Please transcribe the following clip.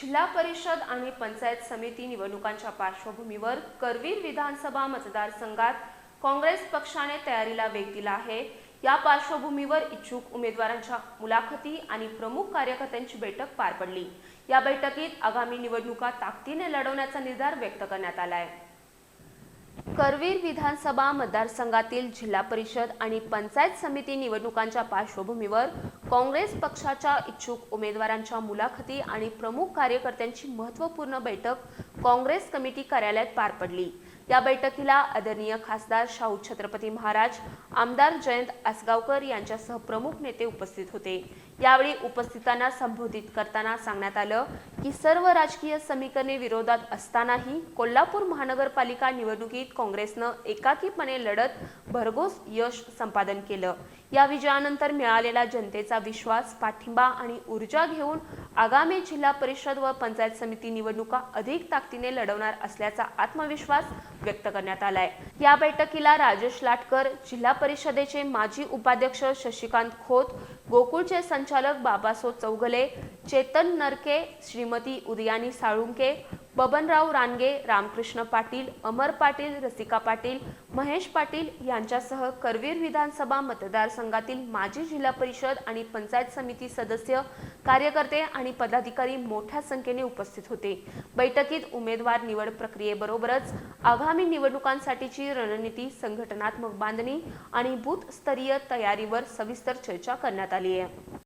जिल्हा परिषद आणि पंचायत समिती निवडणुकांच्या पार्श्वभूमीवर करवीर विधानसभा मतदारसंघात काँग्रेस पक्षाने तयारीला वेग दिला आहे. या पार्श्वभूमीवर इच्छुक उमेदवारांच्या मुलाखती आणि प्रमुख कार्यकर्त्यांची बैठक पार पडली. या बैठकीत आगामी निवडणुका ताकदीने लढवण्याचा निर्धार व्यक्त करण्यात आला आहे करवीर विधानसभा मतदारसंघातील जिल्हा परिषद आणि पंचायत समिती निवडणुकांच्या पार्श्वभूमीवर काँग्रेस पक्षाच्या इच्छुक उमेदवारांच्या मुलाखती आणि प्रमुख कार्यकर्त्यांची महत्त्वपूर्ण बैठक काँग्रेस कमिटी कार्यालयात पार पडली. या बैठकीला आदरणीय खासदार शाहू छत्रपती महाराज आमदार जयंत आसगावकर यांच्यासह प्रमुख नेते उपस्थित होते. यावेळी उपस्थितांना संबोधित करताना सांगण्यात आलं की सर्व राजकीय समीकरणे विरोधात असतानाही कोल्हापूर महानगरपालिका निवडणुकीत काँग्रेसनं एकाकीपणे लढत भरघोस यश संपादन केलं. या विजयानंतर मिळालेला जनतेचा विश्वास पाठिंबा आणि ऊर्जा घेऊन आगामी जिल्हा परिषद व पंचायत समिती निवडणुका अधिक ताकदीने लढवणार असल्याचा आत्मविश्वास व्यक्त करण्यात आलाय. या बैठकीला राजेश लाटकर जिल्हा परिषदेचे माजी उपाध्यक्ष शशिकांत खोत गोकुळचे संचालक बाबासो चौगले चेतन नरके श्रीमती उदयानी साळुंके बबनराव रानगे रामकृष्ण पाटील अमर पाटील रसिका पाटील महेश पाटील यांच्यासह करवीर विधानसभा मतदारसंघातील माजी जिल्हा परिषद आणि पंचायत समिती सदस्य कार्यकर्ते आणि पदाधिकारी मोठ्या संख्येने उपस्थित होते. बैठकीत उमेदवार निवड प्रक्रियेबरोबरच आगामी निवडणुकांसाठीची रणनीती संघटनात्मक बांधणी आणि बूथ स्तरीय तयारीवर सविस्तर चर्चा करण्यात आली आहे.